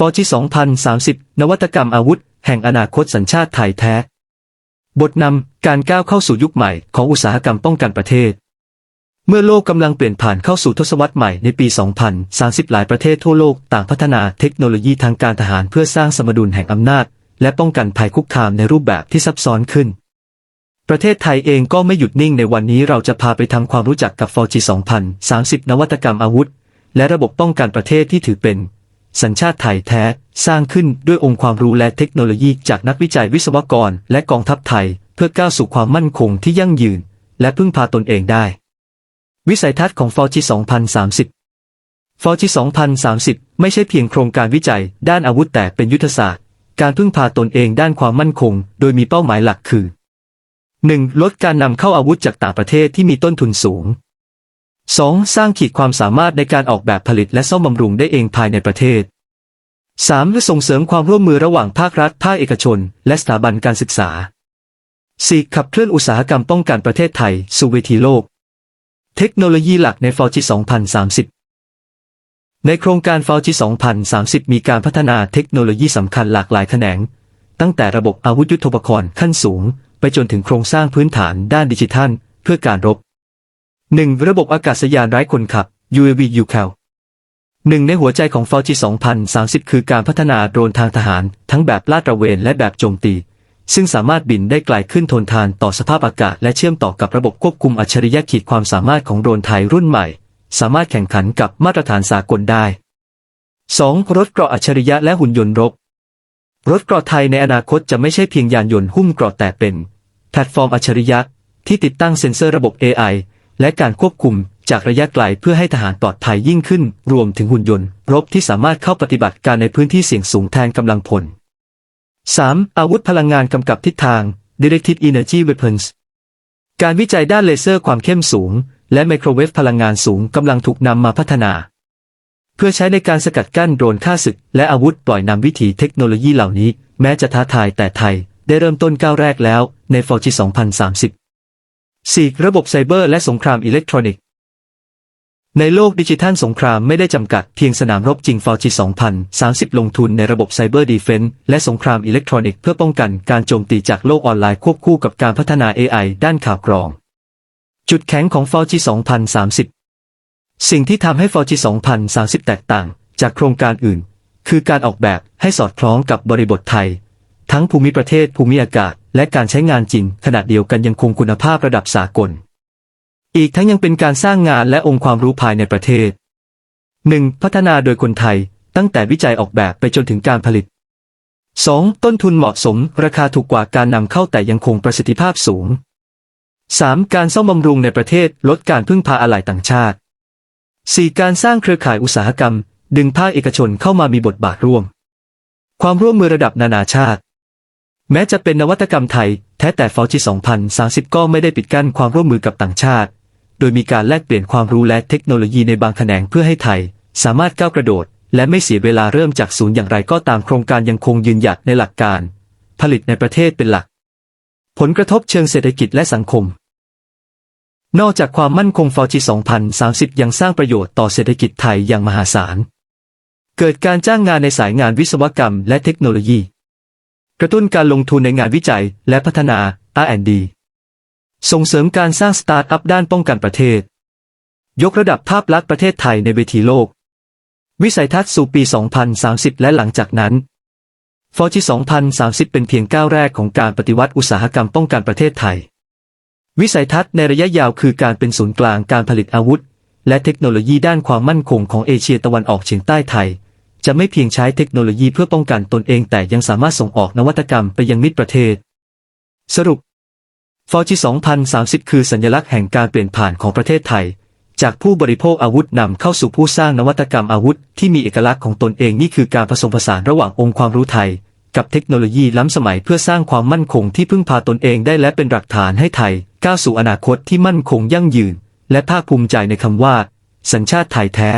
4G 2030 นวัตกรรมอาวุธ แห่งอนาคตสัญชาติไทยแท้ บทนำการก้าวเข้าสู่ยุคใหม่ของอุตสาหกรรมป้องกันประเทศ เมื่อโลกกำลังเปลี่ยนผ่านเข้าสู่ทศวรรษใหม่ในปี 2030 หลายประเทศทั่วโลกต่างพัฒนาเทคโนโลยีทางการทหารเพื่อสร้างสมดุลแห่งอำนาจ และป้องกันภัยคุกคามในรูปแบบที่ซับซ้อนขึ้น ประเทศไทยเองก็ไม่หยุดนิ่งในวันนี้เราจะพาไปทำความรู้จักกับ 4G 2030 นวัตกรรมอาวุธ และระบบป้องกันประเทศที่ถือเป็น สัญชาติไทยแท้ สร้างขึ้นด้วยองค์ความรู้และเทคโนโลยีจากนักวิจัยวิศวกรและกองทัพไทย เพื่อก้าวสู่ความมั่นคงที่ยั่งยืน และพึ่งพาตนเองได้ วิสัยทัศน์ของ 4G 2030 4G 2030 ไม่ใช่เพียงโครงการวิจัย ด้านอาวุธแต่เป็นยุทธศาสตร์ การพึ่งพาตนเองด้านความมั่นคง โดยมีเป้าหมายหลักคือ 1. ลดการนำเข้าอาวุธจากต่างประเทศที่มีต้นทุนสูง 2. สร้างขีดความสามารถในการออกแบบผลิตและซ่อมบำรุงได้เองภายในประเทศ 3. ส่งเสริมความร่วมมือระหว่างภาครัฐ ภาคเอกชน และสถาบันการศึกษา 4. ขับเคลื่อนอุตสาหกรรมป้องกันประเทศไทย สู่เวทีโลก เทคโนโลยีหลักใน 4G 2030 ในโครงการ 4G 2030 มีการพัฒนาเทคโนโลยีสำคัญหลากหลายแขนง ตั้งแต่ระบบอาวุธยุทโธปกรณ์ขั้นสูง ไปจนถึงโครงสร้างพื้นฐานด้านดิจิทัล เพื่อการรบ 1. ระบบอากาศยานไร้คนขับ UAV UCAL หนึ่งในหัวใจของ 4G 2030 คือการพัฒนาโดรนทางทหาร ทั้งแบบลาดตระเวนและแบบโจมตี ซึ่งสามารถบินได้ไกลขึ้นทนทานต่อสภาพอากาศ และเชื่อมต่อกับระบบควบคุมอัจฉริยะขีดความสามารถของโดรนไทยรุ่นใหม่ สามารถแข่งขันกับมาตรฐานสากลได้ 2. รถเกราะอัจฉริยะและหุ่นยนต์รบ รถเกราะไทยในอนาคตจะไม่ใช่เพียงยานยนต์หุ้มเกราะแต่เป็น แพลตฟอร์มอัจฉริยะที่ติดตั้งเซ็นเซอร์ระบบ AI และการควบคุมจากระยะไกลเพื่อให้ทหารปลอดภัยยิ่งขึ้น รวมถึงหุ่นยนต์ รบที่สามารถเข้าปฏิบัติการในพื้นที่เสี่ยงสูงแทนกำลังพล 3. อาวุธพลังงานกำกับทิศทาง Directed Energy Weapons การวิจัยด้านเลเซอร์ความเข้มสูง และไมโครเวฟพลังงานสูงกำลังถูกนำมาพัฒนา เพื่อใช้ในการสกัดกั้นโดรนฆ่าศึก และอาวุธปล่อยนำวิถีเทคโนโลยีเหล่านี้ แม้จะท้าทายแต่ไทย ได้เริ่มต้นก้าวแรกแล้วใน 4G 2030 4. ระบบไซเบอร์และสงครามอิเล็กทรอนิกส์ ในโลกดิจิทัลสงครามไม่ได้จำกัดเพียงสนามรบจริง 4G 2030 ลงทุนในระบบไซเบอร์ดีเฟนส์และสงครามอิเล็กทรอนิกส์เพื่อป้องกันการโจมตีจากโลกออนไลน์ควบคู่กับการพัฒนา AI ด้านข่าวกรอง จุดแข็งของ 4G 2030 สิ่งที่ทำให้ 4G 2030 แตกต่าง จากโครงการอื่น คือการออกแบบให้สอดคล้องกับบริบทไทย ทั้งภูมิประเทศภูมิอากาศ และการใช้งานจริงขณะเดียวกันยังคงคุณภาพระดับสากล อีกทั้งยังเป็นการสร้างงานและองค์ความรู้ภายในประเทศ 1. พัฒนาโดยคนไทย ตั้งแต่วิจัยออกแบบไปจนถึงการผลิต 2. ต้นทุนเหมาะสม ราคาถูกกว่าการนำเข้าแต่ยังคงประสิทธิภาพสูง 3. การซ่อมบำรุงในประเทศลดการพึ่งพาอะไหล่ต่างชาติ 4. การสร้างเครือข่ายอุตสาหกรรม ดึงภาคเอกชนเข้ามามีบทบาทร่วม ความร่วมมือระดับนานาชาติ แม้จะเป็นนวัตกรรมไทย แท้แต่ 4G 2030 ก็ไม่ได้ปิดกั้นความร่วมมือกับต่างชาติ โดยมีการแลกเปลี่ยนความรู้และเทคโนโลยีในบางแขนงเพื่อให้ไทย สามารถก้าวกระโดด และไม่เสียเวลาเริ่มจากศูนย์อย่างไรก็ตามโครงการยังคงยืนหยัดในหลักการ ผลิตในประเทศเป็นหลัก ผลกระทบเชิงเศรษฐกิจและสังคม นอกจากความมั่นคง 4G 2030 ยังสร้างประโยชน์ต่อเศรษฐกิจไทยอย่างมหาศาล เกิดการจ้างงานในสายงานวิศวกรรม และเทคโนโลยี กระตุ้นการลงทุนในงานวิจัยและพัฒนา R&D ส่งเสริมการสร้างสตาร์ทอัพด้านป้องกันประเทศ ยกระดับภาพลักษณ์ประเทศไทยในเวทีโลก วิสัยทัศน์สู่ปี 2030 และหลังจากนั้น 4G 2030 เป็นเพียงก้าวแรกของการปฏิวัติอุตสาหกรรมป้องกันประเทศไทย วิสัยทัศน์ในระยะยาวคือการเป็นศูนย์กลางการผลิตอาวุธ และเทคโนโลยีด้านความมั่นคงของเอเชียตะวันออกเฉียงใต้ไทย จะไม่เพียงใช้เทคโนโลยีเพื่อป้องกันตนเองแต่ยังสามารถส่งออกนวัตกรรมไปยังมิตรประเทศ สรุป 4G 2030 คือสัญลักษณ์แห่งการเปลี่ยนผ่านของประเทศไทย จากผู้บริโภคอาวุธนำเข้าสู่ผู้สร้างนวัตกรรมอาวุธที่มีเอกลักษณ์ของตนเองนี่คือการผสมผสานระหว่างองค์ความรู้ไทย กับเทคโนโลยีล้ำสมัยเพื่อสร้างความมั่นคงที่พึ่งพาตนเองได้และเป็นหลักฐานให้ไทย ก้าวสู่อนาคตที่มั่นคงยั่งยืน และภาคภูมิใจในคำว่า สัญชาติไทยแท้